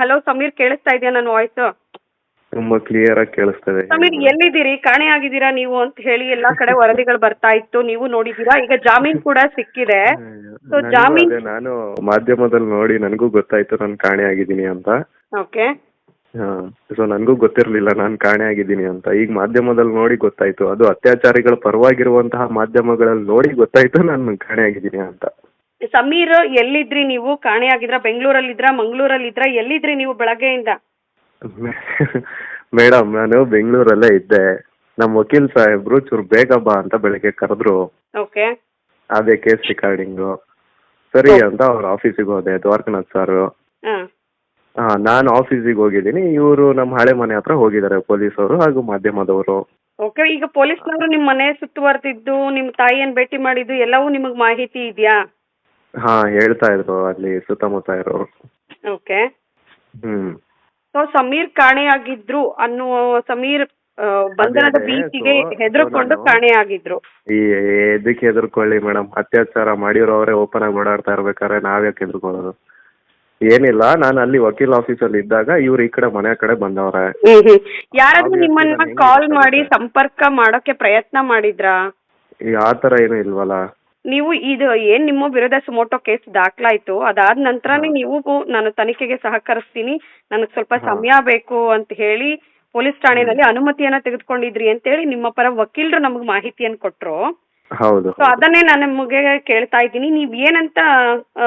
Hello Sameer ಕೇಳಿಸ್ತಾ ಇದೆಯಾ ನನ್ನ ವಾಯ್ಸ್ ತುಂಬಾ ಕ್ಲಿಯರ್ ಆಗಿ ಕೇಳಿಸ್ತದೆ. ಸಮೀರ್ ಎಲ್ಲಿದ್ದೀರಿ? ಕಾಣೆ ಆಗಿದ್ದೀರಾ ನೀವು ಅಂತ ಹೇಳಿ ಎಲ್ಲಾ ಕಡೆ ವರದಿಗಳು ಬರ್ತಾ ಇತ್ತು. ನೀವು ನೋಡಿದೀರಾ ಈಗ ಜಾಮೀನ್ ಕೂಡ ಸಿಕ್ಕಿದೆ. ಸೊ ಜಾಮೀನ್ ಅದೇ ನಾನು ಮಾಧ್ಯಮದಲ್ಲಿ ನೋಡಿ ನನಗೂ ಗೊತ್ತಾಯ್ತು ನಾನು ಕಾಣೆ ಆಗಿದ್ದೀನಿ ಅಂತ. ಓಕೆ ಸೊ ನನಗೂ ಗೊತ್ತಿರಲಿಲ್ಲ ನಾನು ಕಾಣೆ ಆಗಿದ್ದೀನಿ ಅಂತ. ಈಗ ಮಾಧ್ಯಮದಲ್ಲಿ ನೋಡಿ ಗೊತ್ತಾಯ್ತು. ಅದು ಅತ್ಯಾಚಾರಿಗಳ ಪರವಾಗಿರುವಂತಹ ಮಾಧ್ಯಮಗಳಲ್ಲಿ ನೋಡಿ ಗೊತ್ತಾಯ್ತು ನಾನು ಕಾಣೆ ಆಗಿದ್ದೀನಿ ಅಂತ. ಸಮೀರ್ ಎಲ್ಲಿದ್ರಿ ನೀವು? ಕಾಣೆ ಆಗಿದ್ರ ಮಂಗಳೂರಲ್ಲಿ ಇದ್ರ ಎಲ್ಲಿದ್ರಿ ನೀವು ಬೆಳಗ್ಗೆಯಿಂದ? ಮೇಡಮ್ ನಾನು ಬೆಂಗಳೂರಲ್ಲೇ ಇದ್ದೆ. ನಮ್ಮ ವಕೀಲ್ ಸಾಹೇಬ್ರು ಚೂರು ಬೇಗ ಬಾ ಅಂತ ಬೆಳಿಗ್ಗೆ ಕರೆದ್ರು. ಓಕೆ. ಅದೇ ಕೇಸ್ ರಿಕಾರ್ಡಿಂಗು. ಸರಿ ಅಂತ ಅವ್ರ ಆಫೀಸಿಗೆ ಹೋದೆ ದ್ವಾರಕನಾಥ್ ಸರ್. ನಾನು ಆಫೀಸಿಗೆ ಹೋಗಿದ್ದೀನಿ. ಇವರು ನಮ್ಮ ಹಳೆ ಮನೆ ಹತ್ರ ಹೋಗಿದ್ದಾರೆ ಪೊಲೀಸವರು ಹಾಗೂ ಮಾಧ್ಯಮದವರು. ಓಕೆ ಈಗ ಪೊಲೀಸ್ನವರು ನಿಮ್ಮ ಮನೆ ಸುತ್ತುವರೆದಿದ್ದು ನಿಮ್ಮ ತಾಯಿಯನ್ನು ಭೇಟಿ ಮಾಡಿದ್ದು ಎಲ್ಲವೂ ನಿಮಗೆ ಮಾಹಿತಿ ಇದೆಯಾ? ಹಾ ಹೇಳ್ತಾ ಇದ್ರು ಅಲ್ಲಿ ಸುತ್ತಮುತ್ತ ಇರೋರು. Okay hmm. ಸೊ ಸಮೀರ್ ಕಾಣೆಯಾಗಿದ್ರು ಅನ್ನುವ ಸಮೀರ್ ಆ, ಬಂಧನದ ಅದೇ, ಭೀತಿಗೆ so- ಹೆದರ್ಕೊಂಡು so ನಾನು- ಕಾಣೆಯಾಗಿದ್ರು. ಈ ಎದಕ್ಕೆ ಹೆದರ್ಕೊಳ್ಳಿ ಮೇಡಮ್? ಅತ್ಯಾಚಾರ ಮಾಡಿರೋ ಅವರೇ ಓಪನ್ ಆಗಿ ಓಡಾಡ್ತಾ ಇರ್ಬೇಕಾದ್ರೆ ನಾವ್ಯಾಕೆ ಹೆದರ್ಕೊಳ್ಳೋದು? ಏನಿಲ್ಲ ನಾನು ಅಲ್ಲಿ ವಕೀಲ್ ಆಫೀಸಲ್ಲಿ ಇದ್ದಾಗ ಇವ್ರು ಈ ಕಡೆ ಮನೆ ಕಡೆ ಬಂದವ್ರೆ. ಹ್ಮ್ ಹ್ಮ್. ಯಾರಾದ್ರೂ Obviously ನಿಮ್ಮನ್ನ ನಾನು ಹೆಂಗ್ ಕಾಲ್ ಮಾಡಿ ಸಂಪರ್ಕ ಮಾಡೋಕೆ ಪ್ರಯತ್ನ ಮಾಡಿದ್ರಾ? ಈ ಆ ಥರ ಏನೂ ಇಲ್ವಲ್ಲ. ನೀವು ಇದು ಏನ್ ನಿಮ್ಮ ವಿರುದ್ಧ ಸುಮೋಟೋ ಕೇಸ್ ದಾಖಲಾಯ್ತು ಅದಾದ ನಂತರನೇ ನೀವು ನಾನು ತನಿಖೆಗೆ ಸಹಕರಿಸ್ತೀನಿ ನನಗೆ ಸ್ವಲ್ಪ ಸಮಯ ಬೇಕು ಅಂತ ಹೇಳಿ ಪೊಲೀಸ್ ಠಾಣೆಯಲ್ಲಿ ಅನುಮತಿಯನ್ನ ತೆಗೆದುಕೊಂಡಿದ್ರಿ ಅಂತ ಹೇಳಿ ನಿಮ್ಮ ಪರ ವಕೀಲರು ನಮಗೆ ಮಾಹಿತಿಯನ್ನು ಕೊಟ್ರು. ಹೌದು ಸೊ ಅದನ್ನೇ ನಾನು ನಿಮಗೆ ಕೇಳ್ತಾ ಇದ್ದೀನಿ ನೀವ್ ಏನಂತ ಆ,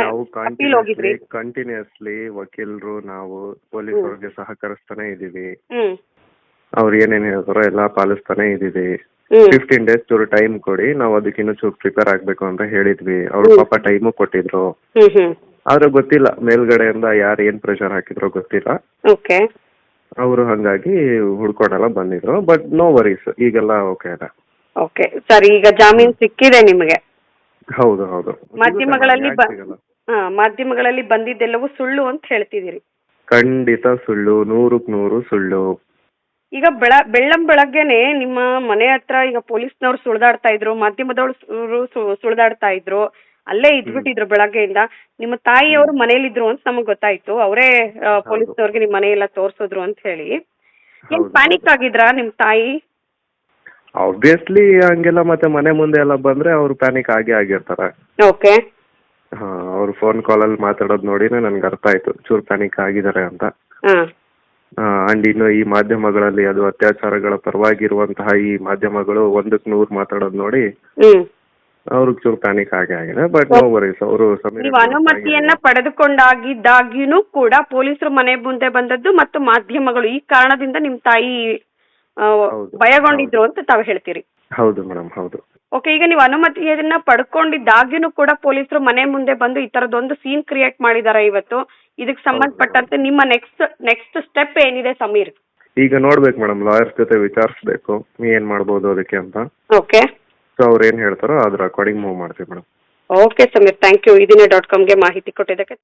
ನಾವು ಅಪೀಲ್ ಹೋಗಿದ್ರಿ? ಕಂಟಿನ್ಯೂಸ್ಲಿ ವಕೀಲರು ನಾವು ಪೊಲೀಸ್ ಅವ್ರಿಗೆ ಸಹಕರಿಸ್ತಾನೆ ಇದೀವಿ ಹ್ಮ್. ಅವ್ರು ಏನೇನ್ ಹೇಳ್ತಾರೋ ಎಲ್ಲ ಪಾಲಿಸ್ತಾನೆ ಇದ್ದೀವಿ. ಹ್ಮ್. ಫಿಫ್ಟೀನ್ ಡೇಸ್ ಚೂರು ಟೈಮ್ ಕೊಡಿ ನಾವು ಅದಕ್ಕೆ ಇನ್ನೂ ಚೂರು ಪ್ರಿಪೇರ್ ಆಗ್ಬೇಕು ಅಂತ ಹೇಳಿದ್ವಿ. ಅವ್ರು ಪಾಪ ಟೈಮು ಕೊಟ್ಟಿದ್ರು. ಹ್ಮ್ ಹ್ಮ್. ಆದ್ರೆ ಗೊತ್ತಿಲ್ಲ ಮೇಲ್ಗಡೆಯಿಂದ ಯಾರು ಏನ್ ಪ್ರೆಷರ್ ಹಾಕಿದ್ರೋ ಗೊತ್ತಿಲ್ಲ. ಓಕೆ. ಅವರು ಹಂಗಾಗಿ ಹುಡ್ಕೊಂಡೆಲ್ಲ ಬಂದಿದ್ರು ಬಟ್ ನೋ ವರೀಸ್ ಈಗೆಲ್ಲ ಓಕೆ ಅದ ಓಕೆ. ಸರಿ ಈಗ ಜಾಮೀನ್ ಸಿಕ್ಕಿದೆ ನಿಮಗೆ. ಹೌದು ಹೌದು. ಮಾಧ್ಯಮಗಳಲ್ಲಿ ಬ- ಯಾಕ್ ಸಿಗಲ್ಲ? ಹಾ ಮಾಧ್ಯಮಗಳಲ್ಲಿ ಬಂದಿದ್ದೆಲ್ಲವೂ ಸುಳ್ಳು ಅಂತ ಹೇಳ್ತಿದ್ದೀರಿ. ಖಂಡಿತ ಸುಳ್ಳು ನೂರಕ್ ನೂರು ಸುಳ್ಳು. ಈಗ ಬೆಳ ಬೆಳ್ಳಂ ಬೆಳಗ್ಗೆನೆ ನಿಮ್ಮ ಮನೆ ಹತ್ರ ಈಗ ಪೊಲೀಸ್ನವ್ರು ಸುಳ್ದಾಡ್ತಾ ಇದ್ರು ಮಾಧ್ಯಮದವ್ರು ಸುಳ್ದಾಡ್ತಾ ಇದ್ರು ಅಲ್ಲೇ ಇದ್ಬಿಟ್ಟಿದ್ರು ಬೆಳಗ್ಗೆಯಿಂದ. ನಿಮ್ಮ ತಾಯಿಯವರು ಮನೇಲಿದ್ರು ಅಂತ ನಮಗ್ ಗೊತ್ತಾಯ್ತು. ಅವರೇ ಪೊಲೀಸ್ನವ್ರಿಗೆ ನಿಮ್ ಮನೆ ಎಲ್ಲ ತೋರ್ಸಿದ್ರು ಅಂತ ಹೇಳಿ. ಏನ್ ಪ್ಯಾನಿಕ್ ಆಗಿದ್ರಾ ನಿಮ್ ತಾಯಿ? ಆಬ್ವಿಯಸ್ಲಿ ಹಂಗೆಲ್ಲ ಮತ್ತೆ ಮನೆ ಮುಂದೆ ಎಲ್ಲ ಬಂದ್ರೆ ಅವ್ರು ಪ್ಯಾನಿಕ್ ಆಗಿ ಆಗಿರ್ತಾರ. ಓಕೆ. ಹಾ ಅವ್ರು ಫೋನ್ ಕಾಲ್ ಅಲ್ಲಿ ಮಾತಾಡೋದ್ ನೋಡಿನೇ ನನ್ಗೆ ಅರ್ಥ ಆಯ್ತು. ಚೂರ್ ಪ್ಯಾನಿಕ್ ಆಗಿದ್ದಾರೆ ಅಂತ. ಅಂಡ್ ಇನ್ನು ಈ ಮಾಧ್ಯಮಗಳಲ್ಲಿ ಅದು ಅತ್ಯಾಚಾರಗಳ ಪರವಾಗಿರುವಂತಹ ಈ ಮಾಧ್ಯಮಗಳು ಒಂದಕ್ಕೆ ನೂರು ಮಾತಾಡೋದ್ ನೋಡಿ ಹ್ಮ್. ಅವ್ರಿಗೆ ಚೂರು ಪ್ಯಾನಿಕ್ ಆಗೇ ಆಗಿದೆ ಬಟ್ ನೋ ವರೀಸ್ ಅವರು ನೀವು ಅನುಮತಿಯನ್ನ ಪಡೆದುಕೊಂಡಾಗಿದ್ದಾಗ್ಯೂ ಕೂಡ ಪೊಲೀಸರು ಮನೆ ಮುಂದೆ ಬಂದದ್ದು ಮತ್ತು ಮಾಧ್ಯಮಗಳು ಈ ಕಾರಣದಿಂದ ನಿಮ್ ತಾಯಿ ಆ, ಭಯಗೊಂಡಿದ್ರು ಅಂತ ತಾವು ಹೇಳ್ತೀರಿ. ಹೌದು ಮೇಡಮ್ ಹೌದು. ಓಕೆ ಈಗ ನೀವು ಅನುಮತಿಯನ್ನ ಪಡ್ಕೊಂಡಿದ್ದಾಗ್ಯೂ ಕೂಡ ಪೊಲೀಸರು ಮನೆ ಮುಂದೆ ಬಂದು ಈ ತರದೊಂದು ಸೀನ್ ಕ್ರಿಯೇಟ್ ಮಾಡಿದಾರೆ ಇವತ್ತು. ಇದಕ್ಕೆ ಸಂಬಂಧಪಟ್ಟಂತೆ ನಿಮ್ಮ ನೆಕ್ಸ್ಟ್ ನೆಕ್ಸ್ಟ್ ಸ್ಟೆಪ್ ಏನಿದೆ ಸಮೀರ್? ಈಗ ನೋಡ್ಬೇಕು ಮೇಡಮ್ ಲಾಯರ್ಸ್ ಜೊತೆ ವಿಚಾರಿಸ್ಬೇಕು ಏನ್ ಮಾಡ್ಬೋದು ಅದಕ್ಕೆ ಅಂತ. ಓಕೆ ಸೊ ಅವ್ರು ಏನ್ ಹೇಳ್ತಾರೋ ಅದ್ರ ಅಕಾರ್ಡಿಂಗ್ ಮೂವ್ ಮಾಡ್ತೀವಿ madam okay Sameer thank you ಇದನ್ನೇ ಡಾಟ್ ಕಾಮ್ಗೆ ಮಾಹಿತಿ ಕೊಟ್ಟಿದ್ದಕ್ಕೆ.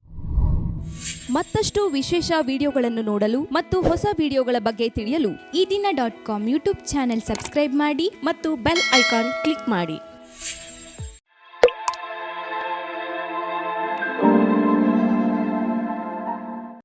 ಮತ್ತಷ್ಟು ವಿಶೇಷ ವಿಡಿಯೋಗಳನ್ನು ನೋಡಲು ಮತ್ತು ಹೊಸ ವಿಡಿಯೋಗಳ ಬಗ್ಗೆ ತಿಳಿಯಲು ಈ ದಿನ dot com YouTube channel subscribe ಮಾಡಿ ಮತ್ತು ಬೆಲ್ ಐಕಾನ್ ಕ್ಲಿಕ್ ಮಾಡಿ.